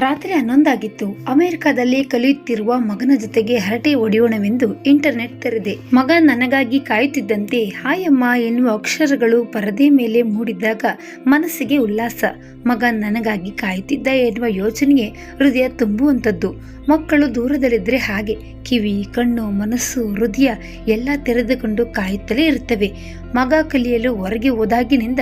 ರಾತ್ರಿ ಹನ್ನೊಂದಾಗಿತ್ತು. ಅಮೆರಿಕದಲ್ಲಿ ಕಲಿಯುತ್ತಿರುವ ಮಗನ ಜೊತೆಗೆ ಹರಟೆ ಹೊಡೆಯೋಣವೆಂದು ಇಂಟರ್ನೆಟ್ ತೆರೆದೆ. ಮಗ ನನಗಾಗಿ ಕಾಯುತ್ತಿದ್ದಂತೆ ಹಾಯಮ್ಮ ಎನ್ನುವ ಅಕ್ಷರಗಳು ಪರದೆ ಮೇಲೆ ಮೂಡಿದಾಗ ಮನಸ್ಸಿಗೆ ಉಲ್ಲಾಸ. ಮಗ ನನಗಾಗಿ ಕಾಯುತ್ತಿದ್ದ ಎನ್ನುವ ಯೋಚನೆಯೇ ಹೃದಯ ತುಂಬುವಂಥದ್ದು. ಮಕ್ಕಳು ದೂರದಲ್ಲಿದ್ದರೆ ಹಾಗೆ. ಕಿವಿ, ಕಣ್ಣು, ಮನಸ್ಸು, ಹೃದಯ ಎಲ್ಲ ತೆರೆದುಕೊಂಡು ಕಾಯುತ್ತಲೇ ಇರುತ್ತವೆ. ಮಗ ಕಲಿಯಲು ಹೊರಗೆ ಹೋದಾಗಿನಿಂದ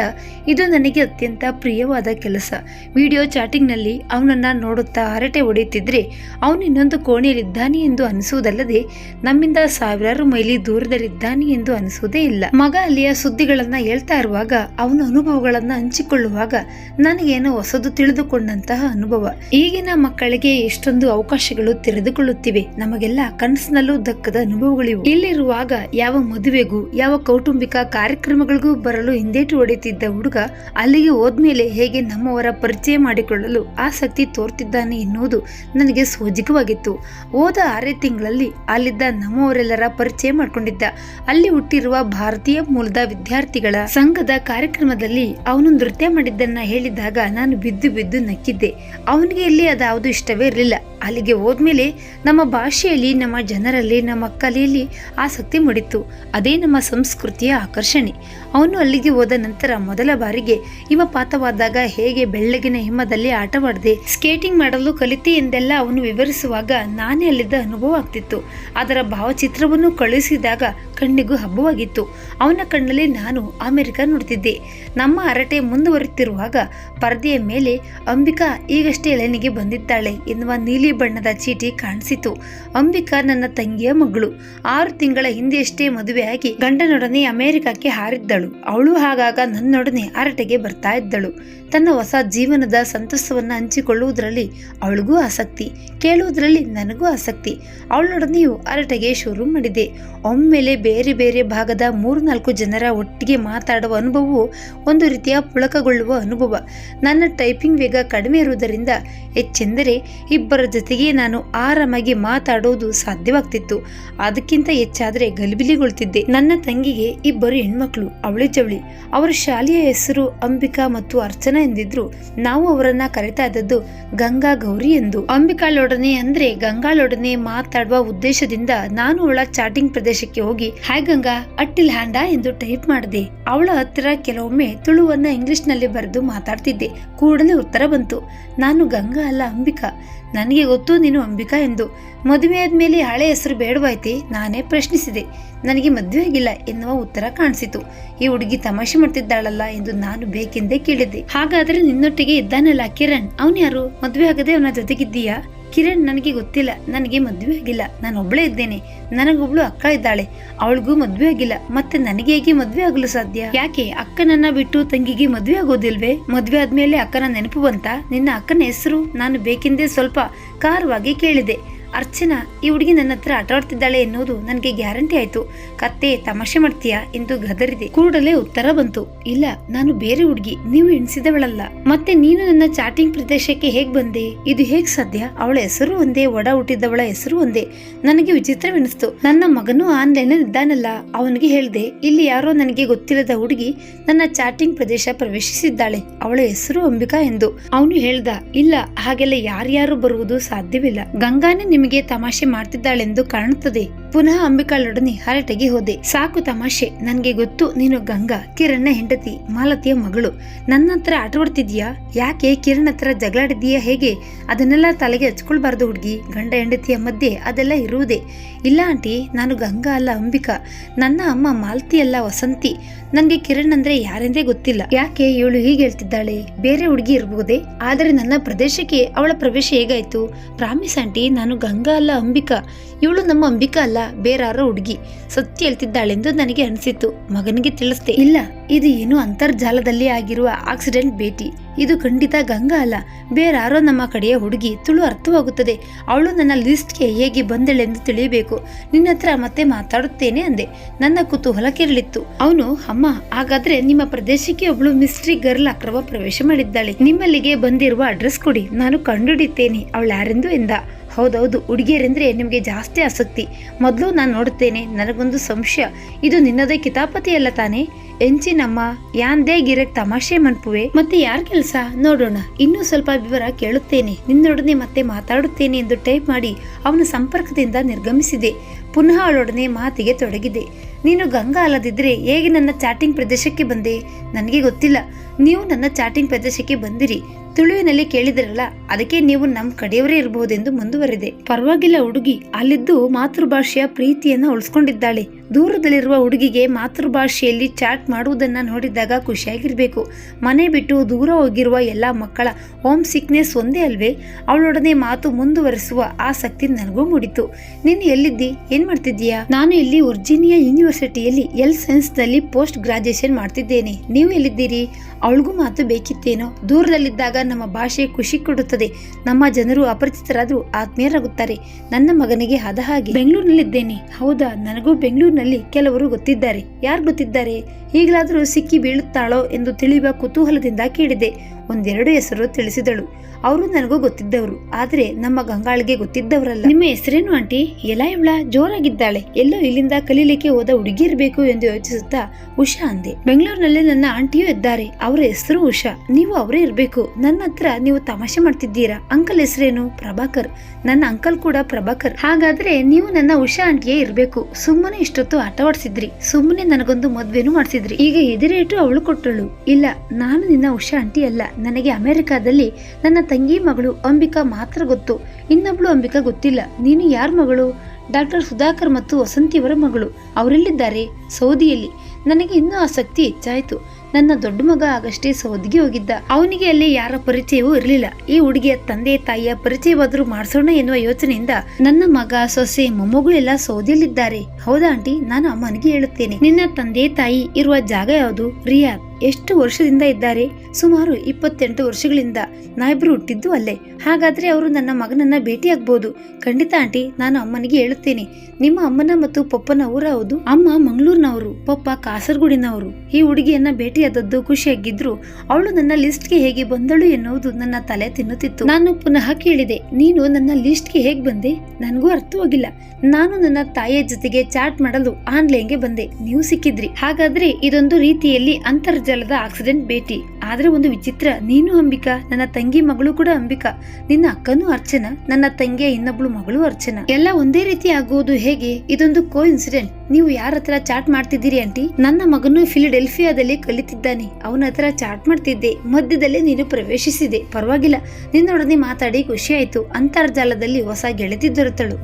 ಇದು ನನಗೆ ಅತ್ಯಂತ ಪ್ರಿಯವಾದ ಕೆಲಸ. ವಿಡಿಯೋ ಚಾಟಿಂಗ್ನಲ್ಲಿ ಅವನನ್ನು ನೋಡುತ್ತಾ ಹರಟೆ ಹೊಡೆಯುತ್ತಿದ್ದರೆ ಅವನು ಇನ್ನೊಂದು ಕೋಣೆಯಲ್ಲಿದ್ದಾನೆ ಎಂದು ಅನಿಸುವುದಲ್ಲದೆ ನಮ್ಮಿಂದ ಸಾವಿರಾರು ಮೈಲಿ ದೂರದಲ್ಲಿದ್ದಾನೆ ಎಂದು ಅನಿಸುವುದೇ ಇಲ್ಲ. ಮಗ ಅಲ್ಲಿಯ ಸುದ್ದಿಗಳನ್ನು ಹೇಳ್ತಾ ಇರುವಾಗ ಅವನ ಅನುಭವಗಳನ್ನು ಹಂಚಿಕೊಳ್ಳುವಾಗ ನನಗೇನೋ ಹೊಸದು ತಿಳಿದುಕೊಂಡಂತಹ ಅನುಭವ. ಈಗಿನ ಮಕ್ಕಳಿಗೆ ಎಷ್ಟೊಂದು ಅವಕಾಶಗಳು ತೆರೆದುಕೊಳ್ಳುತ್ತಿವೆ. ನಮಗೆಲ್ಲ ಕನಸಿನಲ್ಲೂ ದಕ್ಕದ ಅನುಭವಗಳಿವು. ಇಲ್ಲಿರುವಾಗ ಯಾವ ಮದುವೆಗೂ, ಯಾವ ಕೌಟುಂಬಿಕ ಕಾರ್ಯಕ್ರಮಗಳಿಗೂ ಬರಲು ಹಿಂದೇಟು ಹೊಡೆಯುತ್ತಿದ್ದ ಹುಡುಗ ಅಲ್ಲಿಗೆ ಹೋದ್ಮೇಲೆ ಹೇಗೆ ನಮ್ಮವರ ಪರಿಚಯ ಮಾಡಿಕೊಳ್ಳಲು ಆಸಕ್ತಿ ತೋರ್ತಿದ್ದಾನೆ ಎನ್ನುವುದು ನನಗೆ ಸೋಜಿಕವಾಗಿತ್ತು ಹೋದ ಆರೇ ತಿಂಗಳಲ್ಲಿ ಅಲ್ಲಿದ್ದ ನಮ್ಮವರೆಲ್ಲರ ಪರಿಚಯ ಮಾಡಿಕೊಂಡಿದ್ದ. ಅಲ್ಲಿ ಹುಟ್ಟಿರುವ ಭಾರತೀಯ ಮೂಲದ ವಿದ್ಯಾರ್ಥಿಗಳ ಸಂಘದ ಕಾರ್ಯಕ್ರಮದಲ್ಲಿ ಅವನು ನೃತ್ಯ ಮಾಡಿದ್ದನ್ನ ಹೇಳಿದಾಗ ನಾನು ಬಿದ್ದು ಬಿದ್ದು ನಕ್ಕಿದ್ದೆ. ಅವನಿಗೆ ಇಲ್ಲಿ ಅದಾವುದು ಇಷ್ಟವೇ ಇರಲಿಲ್ಲ. ಅಲ್ಲಿಗೆ ಹೋದ್ಮೇಲೆ ನಮ್ಮ ಭಾಷೆಯಲ್ಲಿ, ನಮ್ಮ ಜನರಲ್ಲಿ, ನಮ್ಮ ಕಲೆಯಲ್ಲಿ ಆಸಕ್ತಿ ಮೂಡಿತ್ತು. ಅದೇ ನಮ್ಮ ಸಂಸ್ಕೃತಿಯ ಆಕರ್ಷಣೆ. ಅವನು ಅಲ್ಲಿಗೆ ಹೋದ ನಂತರ ಮೊದಲ ಬಾರಿಗೆ ಹಿಮಪಾತವಾದಾಗ ಹೇಗೆ ಬೆಳ್ಳಗಿನ ಹಿಮದಲ್ಲಿ ಆಟವಾಡದೆ ಸ್ಕೇಟಿಂಗ್ ಮಾಡಲು ಕಲಿತೆ ಎಂದೆಲ್ಲ ಅವನು ವಿವರಿಸುವಾಗ ನಾನೇ ಅಲ್ಲಿದ್ದ ಅನುಭವ ಆಗ್ತಿತ್ತು. ಅದರ ಭಾವಚಿತ್ರವನ್ನು ಕಳುಹಿಸಿದಾಗ ಕಣ್ಣಿಗೂ ಹಬ್ಬವಾಗಿತ್ತು. ಅವನ ಕಣ್ಣಲ್ಲಿ ನಾನು ಅಮೆರಿಕ ನೋಡ್ತಿದ್ದೆ. ನಮ್ಮ ಹರಟೆ ಮುಂದುವರಿತಿರುವಾಗ ಪರದೆಯ ಮೇಲೆ ಅಂಬಿಕಾ ಈಗಷ್ಟೇ ಎಳೆನಿಗೆ ಬಂದಿದ್ದಾಳೆ ಎನ್ನುವ ನೀಲಿ ಬಣ್ಣದ ಚೀಟಿ ಕಾಣಿಸಿತು. ಅಂಬಿಕಾ ನನ್ನ ತಂಗಿಯ ಮಗಳು. ಆರು ತಿಂಗಳ ಹಿಂದೆಯಷ್ಟೇ ಮದುವೆಯಾಗಿ ಗಂಡನೊಡನೆ ಅಮೆರಿಕಕ್ಕೆ ಹಾರಿದ್ದಳು. ಅವಳು ಹಾಗಾಗ ನನ್ನೊಡನೆ ಹರಟೆಗೆ ಬರ್ತಾ ಇದ್ದಳು. ತನ್ನ ಹೊಸ ಜೀವನದ ಸಂತಸವನ್ನು ಹಂಚಿಕೊಳ್ಳುವುದರಲ್ಲಿ ಅವಳಿಗೂ ಆಸಕ್ತಿ, ಕೇಳುವುದರಲ್ಲಿ ನನಗೂ ಆಸಕ್ತಿ. ಅವಳೊಡನೆಯೂ ಹರಟೆಗೆ ಶುರು ಮಾಡಿದೆ ಒಮ್ಮೆಲೆ ಬೇರೆ ಬೇರೆ ಭಾಗದ ಮೂರು ನಾಲ್ಕು ಜನರ ಒಟ್ಟಿಗೆ ಮಾತಾಡುವ ಅನುಭವವು ಒಂದು ರೀತಿಯ ಪುಳಕಗೊಳ್ಳುವ ಅನುಭವ. ನನ್ನ ಟೈಪಿಂಗ್ ವೇಗ ಕಡಿಮೆ ಇರುವುದರಿಂದ ಹೆಚ್ಚೆಂದರೆ ಇಬ್ಬರ ಜೊತೆಗೆ ನಾನು ಆರಾಮಾಗಿ ಮಾತಾಡುವುದು ಸಾಧ್ಯವಾಗ್ತಿತ್ತು. ಅದಕ್ಕಿಂತ ಹೆಚ್ಚಾದರೆ ಗಲಿಬಿಲಿಗೊಳ್ತಿದ್ದೆ. ನನ್ನ ತಂಗಿಗೆ ಇಬ್ಬರು ಹೆಣ್ಮಕ್ಳು, ಅವಳಿ ಜವಳಿ. ಅವರ ಶಾಲೆಯ ಹೆಸರು ಅಂಬಿಕಾ ಮತ್ತು ಅರ್ಚನಾ ಎಂದಿದ್ರು ನಾವು ಅವರನ್ನ ಕರಿತಾ ಇದ್ದದ್ದು ಗಂಗಾ ಗೌರಿ ಎಂದು. ಅಂಬಿಕಾಳೊಡನೆ ಅಂದ್ರೆ ಗಂಗಾಳೊಡನೆ ಮಾತಾಡುವ ಉದ್ದೇಶದಿಂದ ನಾನು ಅವಳ ಚಾಟಿಂಗ್ ಪ್ರದೇಶಕ್ಕೆ ಹೋಗಿ, ಹಾಯ್ ಗಂಗಾ, ಅಟ್ಟಿಲ್ ಹ್ಯಾಂಡಾ? ಎಂದು ಟೈಪ್ ಮಾಡಿದೆ. ಅವಳ ಹತ್ತಿರ ಕೆಲವೊಮ್ಮೆ ತುಳುವನ್ನ ಇಂಗ್ಲಿಷ್ನಲ್ಲಿ ಬರೆದು ಮಾತಾಡ್ತಿದ್ದೆ. ಕೂಡಲೇ ಉತ್ತರ ಬಂತು. ನಾನು ಗಂಗಾ ಅಲ್ಲ, ಅಂಬಿಕಾ. ನನಗೆ ಗೊತ್ತು ನೀನು ಅಂಬಿಕಾ ಎಂದು. ಮದುವೆಯಾದ ಮೇಲೆ ಹಳೆ ಹೆಸರು ಬೇಡವಾಯ್ತಿ? ನಾನೇ ಪ್ರಶ್ನಿಸಿದೆ. ನನಗೆ ಮದುವೆ ಆಗಿಲ್ಲ ಎನ್ನುವ ಉತ್ತರ ಕಾಣಿಸಿತು. ಈ ಹುಡುಗಿ ತಮಾಷೆ ಮಾಡ್ತಿದ್ದಾಳಲ್ಲ ಎಂದು ನಾನು ಬೇಕೆಂದೇ ಕೇಳಿದ್ದೆ. ಹಾಗಾದ್ರೆ ನಿನ್ನೊಟ್ಟಿಗೆ ಇದ್ದಾನಲ್ಲ ಕಿರಣ್. ಅವನು ಯಾರು ಮದುವೆ ಆಗದೆ ಅವನ ಜೊತೆಗಿದ್ದೀಯಾ? ಕಿರಣ್ ನನಗೆ ಗೊತ್ತಿಲ್ಲ, ನನಗೆ ಮದುವೆ ಆಗಿಲ್ಲ. ನಾನು ಒಬ್ಬಳೇ ಇದ್ದೇನೆ. ನನಗೊಬ್ಳು ಅಕ್ಕ ಇದ್ದಾಳೆ. ಅವಳಿಗೂ ಮದುವೆ ಆಗಿಲ್ಲ. ಮತ್ತೆ ನನಗೆ ಹೇಗೆ ಮದುವೆ ಆಗಲು ಸಾಧ್ಯ? ಯಾಕೆ? ಅಕ್ಕನನ್ನ ಬಿಟ್ಟು ತಂಗಿಗೆ ಮದುವೆ ಆಗೋದಿಲ್ವೇ? ಮದುವೆ ಆದ್ಮೇಲೆ ಅಕ್ಕನ ನೆನಪು ಬಂತ? ನಿನ್ನ ಅಕ್ಕನ ಹೆಸರು ನಾನು ಬೇಕೆಂದೇ ಸ್ವಲ್ಪ ಕಾರವಾಗಿ ಕೇಳಿದೆ. ಅರ್ಚನಾ, ಈ ಹುಡುಗಿ ನನ್ನ ಹತ್ರ ಆಟಾಡ್ತಿದ್ದಾಳೆ ಎನ್ನುವುದು ನನಗೆ ಗ್ಯಾರಂಟಿ ಆಯ್ತು. ಕತ್ತೆ, ತಮಾಷೆ ಮಾಡ್ತೀಯಾ ಎಂದು ಗದರಿದೆ. ಕೂಡಲೇ ಉತ್ತರ ಬಂತು. ಇಲ್ಲ, ನಾನು ಬೇರೆ ಹುಡುಗಿ, ನೀವು ಎಣಿಸಿದವಳಲ್ಲ. ಮತ್ತೆ ನೀನು ನನ್ನ ಚಾಟಿಂಗ್ ಪ್ರದೇಶಕ್ಕೆ ಹೇಗ್ ಬಂದೆ? ಇದು ಹೇಗ್ ಸಾಧ್ಯ? ಅವಳ ಹೆಸರು ಒಂದೇ, ಒಡ ಹುಟ್ಟಿದವಳ ಹೆಸರು ಒಂದೇ. ನನಗೆ ವಿಚಿತ್ರವೆನಿಸ್ತು. ನನ್ನ ಮಗನು ಆನ್ಲೈನ್ ಇದ್ದಾನಲ್ಲ, ಅವನಿಗೆ ಹೇಳಿದೆ, ಇಲ್ಲಿ ಯಾರೋ ನನಗೆ ಗೊತ್ತಿಲ್ಲದ ಹುಡುಗಿ ನನ್ನ ಚಾಟಿಂಗ್ ಪ್ರದೇಶ ಪ್ರವೇಶಿಸಿದ್ದಾಳೆ, ಅವಳ ಹೆಸರು ಅಂಬಿಕಾ ಎಂದು. ಅವನು ಹೇಳ್ದ, ಇಲ್ಲ, ಹಾಗೆಲ್ಲ ಯಾರ್ಯಾರು ಬರುವುದು ಸಾಧ್ಯವಿಲ್ಲ. ಗಂಗಾನೇ ನಿಮಗೆ ತಮಾಷೆ ಮಾಡ್ತಿದ್ದಾಳೆಂದು ಕಾಣುತ್ತದೆ. ಪುನಃ ಅಂಬಿಕಾಳೊಡನೆ ಹರಟೆಗೆ ಹೋದೆ. ಸಾಕು ತಮಾಷೆ, ನನಗೆ ಗೊತ್ತು ನೀನು ಗಂಗಾ, ಕಿರಣ್ನ ಹೆಂಡತಿ, ಮಾಲತಿಯ ಮಗಳು. ನನ್ನ ಹತ್ರ ಆಟವಾಡ್ತಿದ್ಯಾ ಯಾಕೆ ಕಿರಣ್ ಹತ್ರ ಜಗಳಾಡಿದ್ಯಾ ಹೇಗೆ? ಅದನ್ನೆಲ್ಲ ತಲೆಗೆ ಹಚ್ಕೊಳ್ಬಾರ್ದು ಹುಡುಗಿ. ಗಂಡ ಹೆಂಡತಿಯ ಮಧ್ಯೆ ಅದೆಲ್ಲ ಇರುವುದೇ. ಇಲ್ಲ ಆಂಟಿ, ನಾನು ಗಂಗಾ ಅಲ್ಲ ಅಂಬಿಕಾ. ನನ್ನ ಅಮ್ಮ ಮಾಲತಿ ಅಲ್ಲ ವಸಂತಿ. ನನಗೆ ಕಿರಣ್ ಅಂದ್ರೆ ಯಾರೆಂದೇ ಗೊತ್ತಿಲ್ಲ. ಯಾಕೆ ಇವಳು ಹೀಗೆ ಹೇಳ್ತಿದ್ದಾಳೆ? ಬೇರೆ ಹುಡುಗಿ ಇರಬಹುದೇ ಆದರೆ ನನ್ನ ಪ್ರದೇಶಕ್ಕೆ ಅವಳ ಪ್ರವೇಶ ಹೇಗಾಯ್ತು? ಪ್ರಾಮಿಸ್ ಆಂಟಿ, ನಾನು ಗಂಗಾ ಅಲ್ಲ ಅಂಬಿಕಾ. ಇವಳು ನಮ್ಮ ಅಂಬಿಕಾ ಅಲ್ಲ. ಬೇರಾರೋ ಹುಡುಗಿ. ಸತ್ಯ ಹೇಳ್ತಿದ್ದಾಳೆಂದು ನನಗೆ ಅನಿಸಿತ್ತು. ಮಗನಿಗೆ ತಿಳಿಸ್ದೆ. ಇಲ್ಲ, ಇದು ಏನು ಅಂತರ್ಜಾಲದಲ್ಲಿ ಆಗಿರುವ ಆಕ್ಸಿಡೆಂಟ್ ಭೇಟಿ. ಇದು ಖಂಡಿತ ಗಂಗಾ ಅಲ್ಲ. ಬೇರಾರೋ ನಮ್ಮ ಕಡೆಯ ಹುಡುಗಿ. ತುಳು ಅರ್ಥವಾಗುತ್ತದೆ. ಅವಳು ನನ್ನ ಲಿಸ್ಟ್ಗೆ ಹೇಗೆ ಬಂದಳೆಂದು ತಿಳಿಯಬೇಕು. ನಿನ್ನ ಹತ್ರ ಮತ್ತೆ ಮಾತಾಡುತ್ತೇನೆ ಅಂದೆ. ನನ್ನ ಕುತೂಹಲ ಕೆರಳಿತ್ತು. ಅವನು, ಅಮ್ಮ, ಹಾಗಾದ್ರೆ ನಿಮ್ಮ ಪ್ರದೇಶಕ್ಕೆ ಒಬ್ಳು ಮಿಸ್ಟ್ರಿ ಗರ್ಲ್ ಅಕ್ರಮ ಪ್ರವೇಶ ಮಾಡಿದ್ದಾಳೆ. ನಿಮ್ಮಲ್ಲಿಗೆ ಬಂದಿರುವ ಅಡ್ರೆಸ್ ಕೊಡಿ. ನಾನು ಕಂಡುಹಿಡಿತೇನೆ. ಅವಳು ಯಾರೆಂದು ಎಂದ. ಹೌದೌದು, ಹುಡುಗಿಯರೆಂದರೆ ನಿಮಗೆ ಜಾಸ್ತಿ ಆಸಕ್ತಿ. ಮೊದಲು ನಾನು ನೋಡುತ್ತೇನೆ, ನನಗೊಂದು ಸಂಶಯ. ಇದು ನಿನ್ನದೇ ಕಿತಾಪತಿ ಅಲ್ಲ ತಾನೇ? ಎಂಚಿನಮ್ಮ ಯಾಂದೇ ಗಿರಕ್ ತಮಾಷೆ ಮನ್ಪುವೆ. ಮತ್ತೆ ಯಾರ ಕೆಲಸ? ನೋಡೋಣ. ಇನ್ನೂ ಸ್ವಲ್ಪ ವಿವರ ಕೇಳುತ್ತೇನೆ. ನಿನ್ನೊಡನೆ ಮತ್ತೆ ಮಾತಾಡುತ್ತೇನೆ ಎಂದು ಟೈಪ್ ಮಾಡಿ ಅವನ ಸಂಪರ್ಕದಿಂದ ನಿರ್ಗಮಿಸಿದೆ. ಪುನಃ ಅವಳೊಡನೆ ಮಾತಿಗೆ ತೊಡಗಿದೆ. ನೀನು ಗಂಗಾ ಅಲ್ಲದಿದ್ದರೆ ಹೇಗೆ ನನ್ನ ಚಾಟಿಂಗ್ ಪ್ರದೇಶಕ್ಕೆ ಬಂದೆ? ನನಗೆ ಗೊತ್ತಿಲ್ಲ. ನೀವು ನನ್ನ ಚಾಟಿಂಗ್ ಪ್ರದೇಶಕ್ಕೆ ಬಂದಿರಿ. ತುಳುವಿನಲ್ಲಿ ಕೇಳಿದಿರಲ್ಲ, ಅದಕ್ಕೆ ನೀವು ನಮ್ಮ ಕಡೆಯವರೇ ಇರಬಹುದೆಂದು ಮುಂದುವರೆದೆ. ಪರವಾಗಿಲ್ಲ ಹುಡುಗಿ, ಅಲ್ಲಿದ್ದು ಮಾತೃಭಾಷೆಯ ಪ್ರೀತಿಯನ್ನ ಉಳಿಸ್ಕೊಂಡಿದ್ದಾಳೆ. ದೂರದಲ್ಲಿರುವ ಹುಡುಗಿಗೆ ಮಾತೃಭಾಷೆಯಲ್ಲಿ ಚಾಟ್ ಮಾಡುವುದನ್ನು ನೋಡಿದಾಗ ಖುಷಿಯಾಗಿರ್ಬೇಕು. ಮನೆ ಬಿಟ್ಟು ದೂರ ಹೋಗಿರುವ ಎಲ್ಲ ಮಕ್ಕಳ ಹೋಮ್ ಸಿಕ್ನೆಸ್ ಒಂದೇ ಅಲ್ವೇ? ಅವಳೊಡನೆ ಮಾತು ಮುಂದುವರೆಸುವ ಆಸಕ್ತಿ ನನಗೂ ಮೂಡಿತು. ನೀನು ಎಲ್ಲಿದ್ದಿ? ಏನು ಮಾಡ್ತಿದ್ದೀಯಾ? ನಾನು ಇಲ್ಲಿ ವರ್ಜೀನಿಯಾ ಯೂನಿವರ್ಸಿಟಿಯಲ್ಲಿ ಎಲ್ ಸೈನ್ಸ್ನಲ್ಲಿ ಪೋಸ್ಟ್ ಗ್ರಾಜುಯೇಷನ್ ಮಾಡ್ತಿದ್ದೇನೆ. ನೀವು ಎಲ್ಲಿದ್ದೀರಿ? ಅವಳಿಗೂ ಮಾತು ಬೇಕಿತ್ತೇನೋ? ದೂರದಲ್ಲಿದ್ದಾಗ ನಮ್ಮ ಭಾಷೆ ಖುಷಿ ಕೊಡುತ್ತದೆ. ನಮ್ಮ ಜನರು ಅಪರಿಚಿತರಾದರೂ ಆತ್ಮೀಯರಾಗುತ್ತಾರೆ. ನನ್ನ ಮಗನಿಗೆ ಆದ ಹಾಗೆ. ಬೆಂಗಳೂರಿನಲ್ಲಿದ್ದೇನೆ. ಹೌದಾ? ನನಗೂ ಬೆಂಗಳೂರಿನಲ್ಲಿ ಕೆಲವರು ಗೊತ್ತಿದ್ದಾರೆ. ಯಾರು ಗೊತ್ತಿದ್ದಾರೆ? ಈಗಲಾದರೂ ಸಿಕ್ಕಿ ಬೀಳುತ್ತಾಳೋ ಎಂದು ತಿಳಿಯುವ ಕುತೂಹಲದಿಂದ ಕೇಳಿದೆ. ಒಂದೆರಡು ಹೆಸರು ತಿಳಿಸಿದಳು. ಅವರು ನನಗೂ ಗೊತ್ತಿದ್ದವರು, ಆದ್ರೆ ನಮ್ಮ ಗಂಗಾಳಿಗೆ ಗೊತ್ತಿದ್ದವರಲ್ಲ. ನಿಮ್ಮ ಹೆಸರೇನು ಆಂಟಿ? ಎಲ್ಲ ಇವಳ ಜೋರಾಗಿದ್ದಾಳೆ. ಎಲ್ಲೋ ಇಲ್ಲಿಂದ ಕಲೀಲಿಕ್ಕೆ ಹೋದ ಹುಡುಗಿ ಇರಬೇಕು ಎಂದು ಯೋಚಿಸುತ್ತಾ ಉಷಾ ಅಂದೆ. ಬೆಂಗಳೂರಿನಲ್ಲಿ ನನ್ನ ಆಂಟಿಯೂ ಇದ್ದಾರೆ. ಅವರ ಹೆಸರು ಉಷಾ. ನೀವು ಅವರೇ ಇರಬೇಕು. ನನ್ನ ಹತ್ರ ನೀವು ತಮಾಷೆ ಮಾಡ್ತಿದ್ದೀರಾ? ಅಂಕಲ್ ಹೆಸರೇನು? ಪ್ರಭಾಕರ್. ನನ್ನ ಅಂಕಲ್ ಕೂಡ ಪ್ರಭಾಕರ್. ಹಾಗಾದ್ರೆ ನೀವು ನನ್ನ ಉಷಾ ಆಂಟಿಯೇ ಇರಬೇಕು. ಸುಮ್ಮನೆ ಇಷ್ಟೊತ್ತು ಆಟವಾಡ್ಸಿದ್ರಿ ಸುಮ್ಮನೆ ನನಗೊಂದು ಮದ್ವೆನೂ ಮಾಡಿಸಿದ್ರಿ. ಈಗ ಎದುರೇಟು ಅವಳು ಕೊಟ್ಟಳು. ಇಲ್ಲ, ನಾನು ನಿನ್ನ ಉಷಾ ಆಂಟಿ ಅಲ್ಲ. ನನಗೆ ಅಮೆರಿಕಾದಲ್ಲಿ ನನ್ನ ತಂಗಿ ಮಗಳು ಅಂಬಿಕಾ ಮಾತ್ರ ಗೊತ್ತು. ಇನ್ನೊಬ್ಳು ಅಂಬಿಕಾ ಗೊತ್ತಿಲ್ಲ. ನೀನು ಯಾರ ಮಗಳು? ಡಾಕ್ಟರ್ ಸುಧಾಕರ್ ಮತ್ತು ವಸಂತಿಯವರ ಮಗಳು. ಅವರೆಲ್ಲಿದ್ದಾರೆ? ಸೌದಿಯಲ್ಲಿ. ನನಗೆ ಇನ್ನೂ ಆಸಕ್ತಿ ಹೆಚ್ಚಾಯಿತು. ನನ್ನ ದೊಡ್ಡ ಮಗ ಆಗಷ್ಟೇ ಸೌದಿಗೆ ಹೋಗಿದ್ದ. ಅವನಿಗೆ ಅಲ್ಲಿ ಯಾರ ಪರಿಚಯವೂ ಇರಲಿಲ್ಲ. ಈ ಹುಡುಗಿಯ ತಂದೆ, ತಾಯಿಯ ಪರಿಚಯವಾದರೂ ಮಾಡಿಸೋಣ ಎನ್ನುವ ಯೋಚನೆಯಿಂದ ನನ್ನ ಮಗ, ಸೊಸೆ, ಮೊಮ್ಮಗಳೆಲ್ಲ ಸೌದಿಯಲ್ಲಿದ್ದಾರೆ. ಹೌದಾ ಆಂಟಿ? ನಾನು ಅಮ್ಮನಿಗೆ ಹೇಳುತ್ತೇನೆ. ನಿನ್ನ ತಂದೆ, ತಾಯಿ ಇರುವ ಜಾಗ ಯಾವುದು? ರಿಯಾದ್. ಎಷ್ಟು ವರ್ಷದಿಂದ ಇದ್ದಾರೆ? ಸುಮಾರು ಇಪ್ಪತ್ತೆಂಟು ವರ್ಷಗಳಿಂದ ನಾಯಿಬ್ರು ಹುಟ್ಟಿದ್ದು ಅಲ್ಲೇ. ಹಾಗಾದರೆ ಅವರು ನನ್ನ ಮಗನನ್ನ ಭೇಟಿಯಾಗಬಹುದು ಖಂಡಿತ ಆಂಟಿ, ನಾನು ಅಮ್ಮನಿಗೆ ಹೇಳುತ್ತೇನೆ. ನಿಮ್ಮ ಅಮ್ಮನ ಮತ್ತು ಪಪ್ಪನ ಹೌದು? ಅಮ್ಮ ಮಂಗಳೂರಿನವರು, ಪಪ್ಪ ಕಾಸರಗೋಡಿನವರು. ಈ ಹುಡುಗಿಯನ್ನ ಭೇಟಿಯಾದದ್ದು ಖುಷಿಯಾಗಿದ್ರು. ಅವಳು ನನ್ನ ಲಿಸ್ಟ್ಗೆ ಹೇಗೆ ಬಂದಳು ಎನ್ನುವುದು ನನ್ನ ತಲೆ ತಿನ್ನುತ್ತಿತ್ತು. ನಾನು ಪುನಃ ಕೇಳಿದೆ, ನೀನು ನನ್ನ ಲಿಸ್ಟ್ಗೆ ಹೇಗೆ ಬಂದೆ? ನನಗೂ ಅರ್ಥವಾಗಿಲ್ಲ. ನಾನು ನನ್ನ ತಾಯಿಯ ಜೊತೆಗೆ ಚಾಟ್ ಮಾಡಲು ಆನ್ಲೈನ್ಗೆ ಬಂದೆ. ನೀವು ಸಿಕ್ಕಿದ್ರಿ. ಹಾಗಾದ್ರೆ ಇದೊಂದು ರೀತಿಯಲ್ಲಿ ಅಂತರ್ಜಾಲದ ಆಕ್ಸಿಡೆಂಟ್ ಭೇಟಿ. ಆದ್ರೆ ಒಂದು ವಿಚಿತ್ರ, ನೀನು ಅಂಬಿಕಾ, ನನ್ನ ತಂಗಿ ಮಗಳು ಕೂಡ ಅಂಬಿಕಾ. ನಿನ್ನ ಅಕ್ಕನೂ ಅರ್ಚನಾ, ನನ್ನ ತಂಗಿಯ ಇನ್ನೊಬ್ಳು ಮಗಳು ಅರ್ಚನಾ. ಎಲ್ಲ ಒಂದೇ ರೀತಿ ಆಗುವುದು ಹೇಗೆ? ಇದೊಂದು ಕೋ ಇನ್ಸಿಡೆಂಟ್ ನೀವು ಯಾರ ಹತ್ರ ಚಾಟ್ ಮಾಡ್ತಿದ್ದೀರಿ ಆಂಟಿ? ನನ್ನ ಮಗನು ಫಿಲಿಡೆಲ್ಫಿಯಾದಲ್ಲಿ ಕಲಿತಿದ್ದಾನೆ. ಅವನ ಹತ್ರ ಚಾಟ್ ಮಾಡ್ತಿದ್ದೆ. ಮಧ್ಯದಲ್ಲೇ ನೀನು ಪ್ರವೇಶಿಸಿದೆ. ಪರವಾಗಿಲ್ಲ. ನಿನ್ನೊಡನೆ ಮಾತಾಡಿ ಖುಷಿ ಆಯ್ತು. ಅಂತರ್ಜಾಲದಲ್ಲಿ ಹೊಸ ಗೆಳತಿ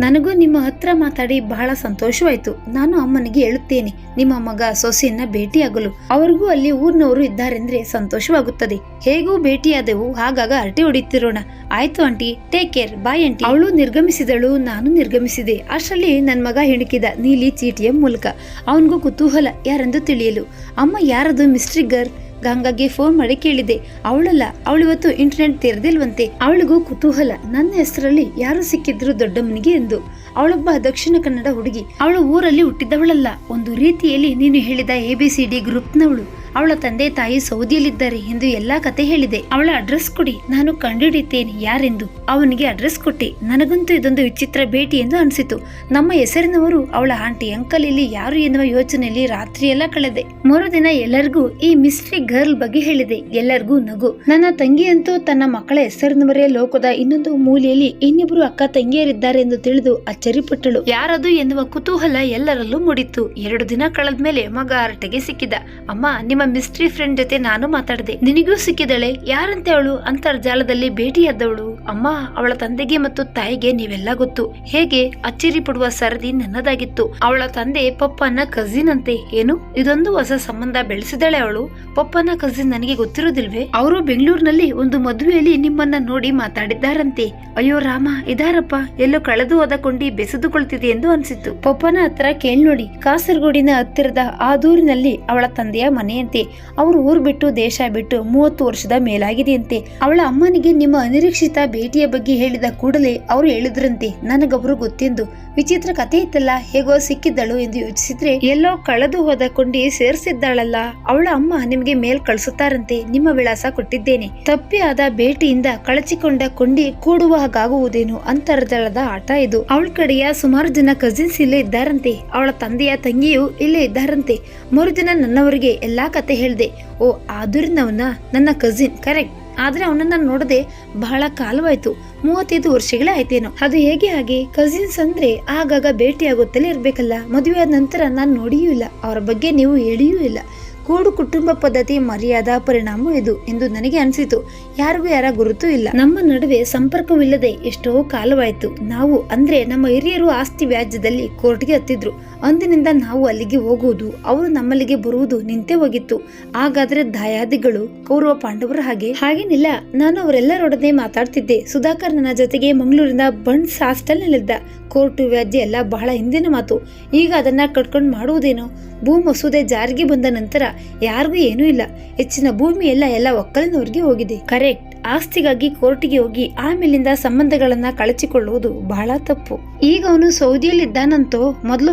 ನನಗೂ ನಿಮ್ಮ ಹತ್ರ ಮಾತಾಡಿ ಬಹಳ ಸಂತೋಷವಾಯ್ತು. ನಾನು ಅಮ್ಮನಿಗೆ ಹೇಳುತ್ತೇನೆ. ನಿಮ್ಮ ಮಗ ಸೊಸೆಯನ್ನ ಭೇಟಿಯಾಗಲು. ಅವರಿಗೂ ಅಲ್ಲಿ ಊರಿನವರು ಇದ್ದಾರೆಂದ್ರೆ ಸಂತೋಷವಾಗುತ್ತದೆ. ಹೇಗೂ ಭೇಟಿಯಾದೆವು, ಹಾಗಾಗ ಹರಟೆ ಹೊಡಿತಿರೋಣ. ಆಯ್ತು aunty take care bye aunty. ಅವಳು ನಿರ್ಗಮಿಸಿದಳು, ನಾನು ನಿರ್ಗಮಿಸಿದೆ. ಅಷ್ಟರಲ್ಲಿ ನನ್ನ ಮಗ ಹೆಣಕಿದ ನೀಲಿ ಚೀಟಿಯ ಮೂಲಕ. ಅವನಿಗೂ ಕುತೂಹಲ, ಯಾರೆಂದು ತಿಳಿಯಲು. ಅಮ್ಮ ಯಾರದು ಮಿಸ್ಟ್ರಿ ಗರ್ ಗಂಗಾಗೆ ಫೋನ್ ಮಾಡಿ ಕೇಳಿದೆ. ಅವಳಲ್ಲ ಅವಳಿವತ್ತು ಇಂಟರ್ನೆಟ್ ತೆರೆದಿಲ್ವಂತೆ. ಅವಳಿಗೂ ಕುತೂಹಲ, ನನ್ನ ಹೆಸರಲ್ಲಿ ಯಾರು ಸಿಕ್ಕಿದ್ರು ದೊಡ್ಡಮ್ಮನಿಗೆ ಎಂದು. ಅವಳೊಬ್ಬ ದಕ್ಷಿಣ ಕನ್ನಡ ಹುಡುಗಿ. ಅವಳು ಊರಲ್ಲಿ ಹುಟ್ಟಿದವಳಲ್ಲ. ಒಂದು ರೀತಿಯಲ್ಲಿ ನೀನು ಹೇಳಿದ ಎ ಬಿ ಸಿ ಡಿ ಗ್ರೂಪ್ನವಳು ಅವಳ ತಂದೆ ತಾಯಿ ಸೌದಿಯಲ್ಲಿದ್ದಾರೆ ಎಂದು ಎಲ್ಲಾ ಕತೆ ಹೇಳಿದೆ. ಅವಳ ಅಡ್ರೆಸ್ ಕೊಡಿ, ನಾನು ಕಂಡುಹಿಡಿಯುತ್ತೇನೆ ಯಾರೆಂದು? ಅವನಿಗೆ ಅಡ್ರೆಸ್ ಕೊಟ್ಟೆ. ನನಗಂತೂ ಇದೊಂದು ವಿಚಿತ್ರ ಭೇಟಿ ಎಂದು ಅನಿಸಿತು. ನಮ್ಮ ಹೆಸರಿನವರು ಅವಳ ಆಂಟಿ, ಅಂಕಲ್ ಇಲ್ಲಿ ಯಾರು ಎನ್ನುವ ಯೋಚನೆಯಲ್ಲಿ ರಾತ್ರಿಯೆಲ್ಲ ಕಳೆದೆ. ಮರುದಿನ ಎಲ್ಲರಿಗೂ ಈ ಮಿಸ್ಟ್ರಿ ಗರ್ಲ್ ಬಗ್ಗೆ ಹೇಳಿದೆ. ಎಲ್ಲರಿಗೂ ನಗು. ನನ್ನ ತಂಗಿಯಂತೂ ತನ್ನ ಮಕ್ಕಳ ಹೆಸರಿನವರೇ ಲೋಕದ ಇನ್ನೊಂದು ಮೂಲೆಯಲ್ಲಿ ಇನ್ನಿಬ್ಬರು ಅಕ್ಕ ತಂಗಿಯರಿದ್ದಾರೆ ಎಂದು ತಿಳಿದು ಅಚ್ಚರಿಪಟ್ಟಳು. ಯಾರದು ಎನ್ನುವ ಕುತೂಹಲ ಎಲ್ಲರಲ್ಲೂ ಮೂಡಿತ್ತು. ಎರಡು ದಿನ ಕಳೆದ್ಮೇಲೆ ಮಗ ಹರಟೆಗೆ ಸಿಕ್ಕಿದ. ಅಮ್ಮ, ನಿಮ್ಮ ಮಿಸ್ಟ್ರಿ ಫ್ರೆಂಡ್ ಜೊತೆ ನಾನು ಮಾತಾಡಿದೆ. ನಿನಗೂ ಸಿಕ್ಕಿದಳೆ? ಯಾರಂತೆ ಅವಳು? ಅಂತರ್ಜಾಲದಲ್ಲಿ ಭೇಟಿಯಾದವಳು. ಅಮ್ಮ, ಅವಳ ತಂದೆಗೆ ಮತ್ತು ತಾಯಿಗೆ ನೀವೆಲ್ಲ ಗೊತ್ತು. ಹೇಗೆ? ಅಚ್ಚರಿ ಪಡುವ ಸರದಿ ನನ್ನದಾಗಿತ್ತು. ಅವಳ ತಂದೆ ಪಪ್ಪನ ಕಸಿನ್ ಅಂತೆ. ಏನು? ಇದೊಂದು ಹೊಸ ಸಂಬಂಧ ಬೆಳೆಸಿದಳೆ ಅವಳು. ಪಪ್ಪನ ಕಸಿನ್ ನನಗೆ ಗೊತ್ತಿರೋದಿಲ್ವೇ? ಅವರು ಬೆಂಗಳೂರಿನಲ್ಲಿ ಒಂದು ಮದುವೆಯಲ್ಲಿ ನಿಮ್ಮನ್ನ ನೋಡಿ ಮಾತಾಡಿದ್ದಾರಂತೆ. ಅಯ್ಯೋ ರಾಮ, ಇದಾರಪ್ಪ. ಎಲ್ಲೋ ಕಳೆದು ಹೋದ ಕೊಂಡಿ ಬೆಸೆದುಕೊಳ್ತಿದೆ ಎಂದು ಅನ್ಸಿತ್ತು. ಪಪ್ಪನ ಹತ್ರ ಕೇಳ್ ನೋಡಿ. ಕಾಸರಗೋಡಿನ ಹತ್ತಿರದ ಆ ದೂರಿನಲ್ಲಿ ಅವಳ ತಂದೆಯ ಮನೆಯಂತೆ ಹೇಳಿದ್ರಂತೆ ಅವರು ಊರು ಬಿಟ್ಟು ದೇಶ ಬಿಟ್ಟು ಮೂವತ್ತು ವರ್ಷದ ಮೇಲಾಗಿದೆಯಂತೆ ಅವಳ ಅಮ್ಮನಿಗೆ ನಿಮ್ಮ ಅನಿರೀಕ್ಷಿತ ಭೇಟಿಯ ಬಗ್ಗೆ ಹೇಳಿದ ಕೂಡಲೇ ಅವರು ಹೇಳಿದ್ರಂತೆ. ನನಗೊಬ್ರು ಗೊತ್ತೆಂದು. ವಿಚಿತ್ರ ಕಥೆ ಇತ್ತಲ್ಲ, ಹೇಗೋ ಸಿಕ್ಕಿದ್ದಳು ಎಂದು ಯೋಚಿಸಿದ್ರೆ ಎಲ್ಲೋ ಕಳೆದು ಹೋದ ಕೊಂಡಿ ಸೇರಿಸಿದ್ದಾಳಲ್ಲ. ಅವಳ ಅಮ್ಮ ನಿಮಗೆ ಮೇಲ್ ಕಳಿಸುತ್ತಾರಂತೆ. ನಿಮ್ಮ ವಿಳಾಸ ಕೊಟ್ಟಿದ್ದೇನೆ. ತಪ್ಪಿ ಆದ ಭೇಟಿಯಿಂದ ಕಳಚಿಕೊಂಡ ಕೊಂಡಿ ಕೂಡುವ ಹಾಗಾಗುವುದೇನು? ಅಂತರ್ಜಾಲದ ಆಟ ಇದು. ಅವಳ ಕಡೆಯ ಸುಮಾರು ಜನ ಕಸಿನ್ಸ್ ಇಲ್ಲೇ ಇದ್ದಾರಂತೆ. ಅವಳ ತಂದೆಯ ತಂಗಿಯು ಇಲ್ಲೇ ಇದ್ದಾರಂತೆ. ಮರುದಿನ ನನ್ನವರಿಗೆ ಎಲ್ಲಾ ಕತೆ ಹೇಳಿದೆ, ಓ, ಆದುರಿನವನ ನನ್ನ ಕಸಿನ್ ಕರೆಕ್ಟ್ ಆದ್ರೆ ಅವನನ್ನ ನೋಡದೆ ಬಹಳ ಕಾಲವಾಯ್ತು. ಮೂವತ್ತೈದು ವರ್ಷಗಳೇ ಆಯ್ತೇನೋ. ಅದು ಹೇಗೆ ಹಾಗೆ? ಕಸಿನ್ಸ್ ಅಂದ್ರೆ ಆಗಾಗ ಭೇಟಿಯಾಗುತ್ತಲೇ ಇರ್ಬೇಕಲ್ಲ. ಮದುವೆ ಆದ ನಂತರ ನಾನು ನೋಡಿಯೂ ಇಲ್ಲ. ಅವರ ಬಗ್ಗೆ ನೀವು ಹೇಳಿಯೂ ಇಲ್ಲ. ಕೂಡು ಕುಟುಂಬ ಪದ್ಧತಿ ಮರ್ಯಾದ ಪರಿಣಾಮ ಇದು ಎಂದು ನನಗೆ ಅನಿಸಿತು. ಯಾರಿಗೂ ಯಾರ ಗುರುತು ಇಲ್ಲ. ನಮ್ಮ ನಡುವೆ ಸಂಪರ್ಕವಿಲ್ಲದೆ ಎಷ್ಟೋ ಕಾಲವಾಯಿತು. ನಾವು ಅಂದ್ರೆ ನಮ್ಮ ಹಿರಿಯರು ಆಸ್ತಿ ವ್ಯಾಜ್ಯದಲ್ಲಿ ಕೋರ್ಟ್ಗೆ ಹತ್ತಿದ್ರು. ಅಂದಿನಿಂದ ನಾವು ಅಲ್ಲಿಗೆ ಹೋಗುವುದು, ಅವರು ನಮ್ಮಲ್ಲಿಗೆ ಬರುವುದು ನಿಂತೇ ಹೋಗಿತ್ತು. ಹಾಗಾದ್ರೆ ದಾಯಾದಿಗಳು, ಕೌರವ ಪಾಂಡವರ ಹಾಗೆ? ಹಾಗೇನಿಲ್ಲ, ನಾನು ಅವರೆಲ್ಲರೊಡನೆ ಮಾತಾಡ್ತಿದ್ದೆ. ಸುಧಾಕರ್ ನನ್ನ ಜೊತೆಗೆ ಮಂಗಳೂರಿನ ಬಂಡ್ಸ್ ಹಾಸ್ಟೆಲ್ನಲ್ಲಿದ್ದ ಕೋರ್ಟು ವ್ಯಾಜ್ಯ ಎಲ್ಲ ಬಹಳ ಹಿಂದಿನ ಮಾತು. ಈಗ ಅದನ್ನ ಕಟ್ಕೊಂಡು ಮಾಡುವುದೇನೋ? ಭೂ ಮಸೂದೆ ಜಾರಿಗೆ ಬಂದ ನಂತರ ಯಾರಿಗೂ ಏನೂ ಇಲ್ಲ. ಹೆಚ್ಚಿನ ಭೂಮಿ ಎಲ್ಲ ಎಲ್ಲ ಒಕ್ಕಲಿನವರಿಗೆ ಹೋಗಿದೆ. ಕರೆಕ್ಟ್. ಆಸ್ತಿಗಾಗಿ ಕೋರ್ಟಿಗೆ ಹೋಗಿ ಆಮೇಲಿಂದ ಸಂಬಂಧಗಳನ್ನ ಕಳಚಿಕೊಳ್ಳುವುದು ಬಹಳ ತಪ್ಪು. ಈಗ ಅವನು ಸೌದಿಯಲ್ಲಿದ್ದಾನಂತೋ, ಮೊದಲು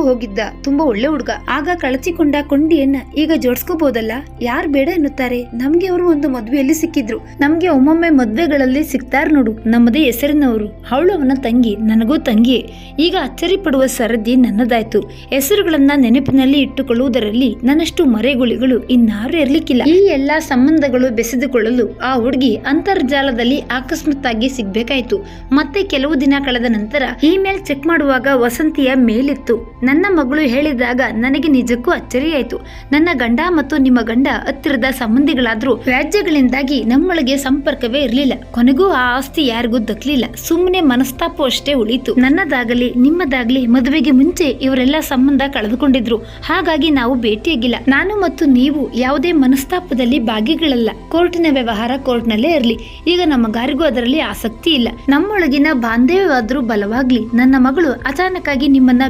ಹೋಗಿದ್ದ. ತುಂಬಾ ಒಳ್ಳೆ ಹುಡುಗ. ಆಗ ಕಳಚಿಕೊಂಡ ಕೊಂಡಿಯನ್ನ ಈಗ ಜೋಡಿಸ್ಕೋಬಹುದಲ್ಲ ಯಾರು ಬೇಡ ಎನ್ನುತ್ತಾರೆ. ನಮ್ಗೆ ಅವರು ಒಂದು ಮದ್ವೆಯಲ್ಲಿ ಸಿಕ್ಕಿದ್ರು. ನಮ್ಗೆ ಒಮ್ಮೊಮ್ಮೆ ಮದ್ವೆಗಳಲ್ಲಿ ಸಿಗ್ತಾರ ನೋಡು. ನಮ್ಮದೇ ಹೆಸರಿನವರು. ಅವಳು ಅವನ ತಂಗಿ. ನನಗೂ ತಂಗಿ ಈಗ ಅಚ್ಚರಿ ಪಡುವ ಸರದಿ ನನ್ನದಾಯ್ತು. ಹೆಸರುಗಳನ್ನ ನೆನಪಿನಲ್ಲಿ ಇಟ್ಟುಕೊಳ್ಳುವುದರಲ್ಲಿ ನನ್ನಷ್ಟು ಮರೆಗುಳಿಗಳು ಇನ್ನಾರು ಇರ್ಲಿಕ್ಕಿಲ್ಲ. ಈ ಎಲ್ಲಾ ಸಂಬಂಧಗಳು ಬೆಸೆದುಕೊಳ್ಳಲು ಆ ಹುಡುಗಿ ಅಂತರ್ಜಾಲದಲ್ಲಿ ಆಕಸ್ಮಾತ್ತಾಗಿ ಸಿಗ್ಬೇಕಾಯ್ತು. ಮತ್ತೆ ಕೆಲವು ದಿನ ಕಳೆದ ನಂತರ ಇಮೇಲ್ ಚೆಕ್ ಮಾಡುವಾಗ ವಸಂತಿಯ ಮೇಲಿತ್ತು. ನನ್ನ ಮಗಳು ಹೇಳಿದಾಗ ನನಗೆ ನಿಜಕ್ಕೂ ಅಚ್ಚರಿಯಾಯಿತು. ನನ್ನ ಗಂಡ ಮತ್ತು ನಿಮ್ಮ ಗಂಡ ಹತ್ತಿರದ ಸಂಬಂಧಿಗಳಾದರೂ ವ್ಯಾಜ್ಯಗಳಿಂದಾಗಿ ನಮ್ಮೊಳಗೆ ಸಂಪರ್ಕವೇ ಇರಲಿಲ್ಲ. ಕೊನೆಗೂ ಆ ಆಸ್ತಿ ಯಾರಿಗೂ ದಕ್ಕಲಿಲ್ಲ ಸುಮ್ಮನೆ ಮನಸ್ತಾಪ ಅಷ್ಟೇ ಉಳಿತು ನನ್ನದಾಗಲಿ, ನಿಮ್ಮದಾಗ್ಲಿ ಮದುವೆಗೆ ಮುಂಚೆ ಇವರೆಲ್ಲ ಸಂಬಂಧ ಕಳೆದುಕೊಂಡಿದ್ರು. ಹಾಗಾಗಿ ನಾವು ಭೇಟಿಯಾಗಿಲ್ಲ. ನಾನು ಮತ್ತು ನೀವು ಯಾವುದೇ ಮನಸ್ತಾಪದಲ್ಲಿ ಭಾಗಿಗಳಲ್ಲ. ಕೋರ್ಟಿನ ವ್ಯವಹಾರ ಕೋರ್ಟ್ನಲ್ಲೇ ಇರಲಿ. ಈಗ ನಮಗಾರಿಗೂ ಅದರಲ್ಲಿ ಆಸಕ್ತಿ ಇಲ್ಲ. ನಮ್ಮೊಳಗಿನ ಬಾಂಧವ್ಯವಾದರೂ ಬಲವಾಗ್ಲಿ. ನನ್ನ ಮಗಳು ಅಚಾನಕ್ಕಾಗಿ ನಿಮ್ಮನ್ನ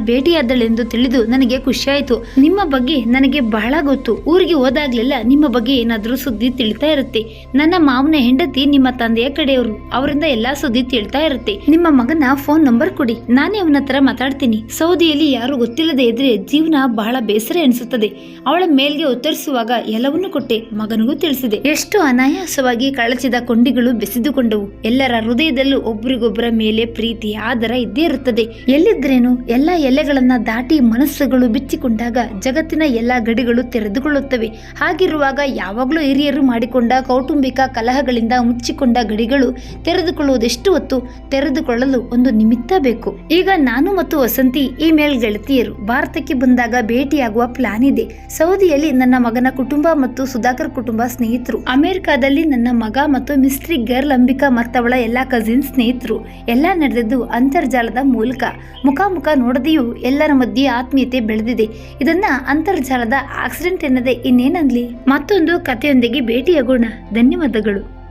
ಭೇಟಿಯಾದಳೆಂದು ತಿಳಿದು ನನಗೆ ಖುಷಿಯಾಯಿತು. ನಿಮ್ಮ ಬಗ್ಗೆ ನನಗೆ ಬಹಳ ಗೊತ್ತು. ಊರಿಗೆ ಹೋದಾಗ್ಲೆಲ್ಲ ನಿಮ್ಮ ಬಗ್ಗೆ ಏನಾದರೂ ಸುದ್ದಿ ತಿಳಿತಾ ಇರುತ್ತೆ. ನನ್ನ ಮಾವನ ಹೆಂಡತಿ ನಿಮ್ಮ ತಂದೆಯ ಕಡೆಯವರು, ಅವರಿಂದ ಎಲ್ಲಾ ಸುದ್ದಿ ತಿಳ್ತಾ ಇರುತ್ತೆ. ನಿಮ್ಮ ಮಗನ ಫೋನ್ ನಂಬರ್ ಕೊಡಿ. ನಾನೇ ಅವನ ಹತ್ರ ಮಾತಾಡ್ತೀನಿ. ಸೌದಿಯಲ್ಲಿ ಯಾರು ಗೊತ್ತಿಲ್ಲದೆ ಇದ್ರೆ ಜೀವನ ಬಹಳ ಬೇಸರ ಎನಿಸುತ್ತದೆ. ಅವಳ ಮೇಲ್ಗೆ ಉತ್ತರಿಸುವಾಗ ಎಲ್ಲವನ್ನೂ ಕೊಟ್ಟೆ. ಮಗನಿಗೂ ತಿಳಿಸಿದೆ. ಎಷ್ಟು ಅನಾಯಾಸವಾಗಿ ಕಳಚಿದ ಕೊಂಡಿಗಳು ಬೆಸೆದುಕೊಂಡವು. ಎಲ್ಲರ ಹೃದಯದಲ್ಲೂ ಒಬ್ಬರಿಗೊಬ್ಬರ ಮೇಲೆ ಪ್ರೀತಿ, ಆದರ ಇದ್ದೇ ಇರುತ್ತದೆ. ಎಲ್ಲಿದ್ರೇನು? ಎಲ್ಲ ಎಲೆಗಳನ್ನ ದಾಟಿ ಮನಸ್ಸುಗಳು ಬಿಚ್ಚಿಕೊಂಡಾಗ ಜಗತ್ತಿನ ಎಲ್ಲ ಗಡಿಗಳು ತೆರೆದುಕೊಳ್ಳುತ್ತವೆ. ಹಾಗಿರುವಾಗ ಯಾವಾಗಲೂ ಹಿರಿಯರು ಮಾಡಿಕೊಂಡ ಕೌಟುಂಬಿಕ ಕಲಹಗಳಿಂದ ಮುಚ್ಚಿಕೊಂಡ ಗಡಿಗಳು ತೆರೆದುಕೊಳ್ಳುವುದೆಷ್ಟು ಹೊತ್ತು ತೆರೆದುಕೊಳ್ಳಲು ಒಂದು ನಿಮಿತ್ತ ಬೇಕು. ಈಗ ನಾನು ಮತ್ತು ವಸಂತಿ ಈ ಮೇಲ್ ಗೆಳತಿಯರು ಭಾರತಕ್ಕೆ ಬಂದಾಗ ಭೇಟಿಯಾಗುವ ಪ್ಲಾನ್ ಇದೆ. ಸೌದಿಯಲ್ಲಿ ನನ್ನ ಮಗನ ಕುಟುಂಬ ಮತ್ತು ಸುಧಾಕರ್ ಕುಟುಂಬ ಸ್ನೇಹಿತರು. ಅಮೆರಿಕಾದಲ್ಲಿ ನನ್ನ ಮಗ ಮತ್ತು ಮಿಸ್ಟ್ರಿ ಗರ್ಲ್ ಅಂಬಿಕಾ ಮತ್ತವಳ ಎಲ್ಲಾ ಕಸಿನ್ ಸ್ನೇಹಿತರು. ಎಲ್ಲ ನಡೆದದ್ದು ಅಂತರ್ಜಾಲದ ಮೂಲಕ. ಮುಖಾಮುಖ ನೋಡದೆಯೂ ಎಲ್ಲರ ಮಧ್ಯೆ ಆತ್ಮೀಯತೆ ಬೆಳೆದಿದೆ. ಇದನ್ನ ಅಂತರ್ಜಾಲದ ಆಕ್ಸಿಡೆಂಟ್ ಎನ್ನದೆ ಇನ್ನೇನನ್ಲಿ ಮತ್ತೊಂದು ಕಥೆಯೊಂದಿಗೆ ಭೇಟಿಯಾಗೋಣ. ಧನ್ಯವಾದಗಳು.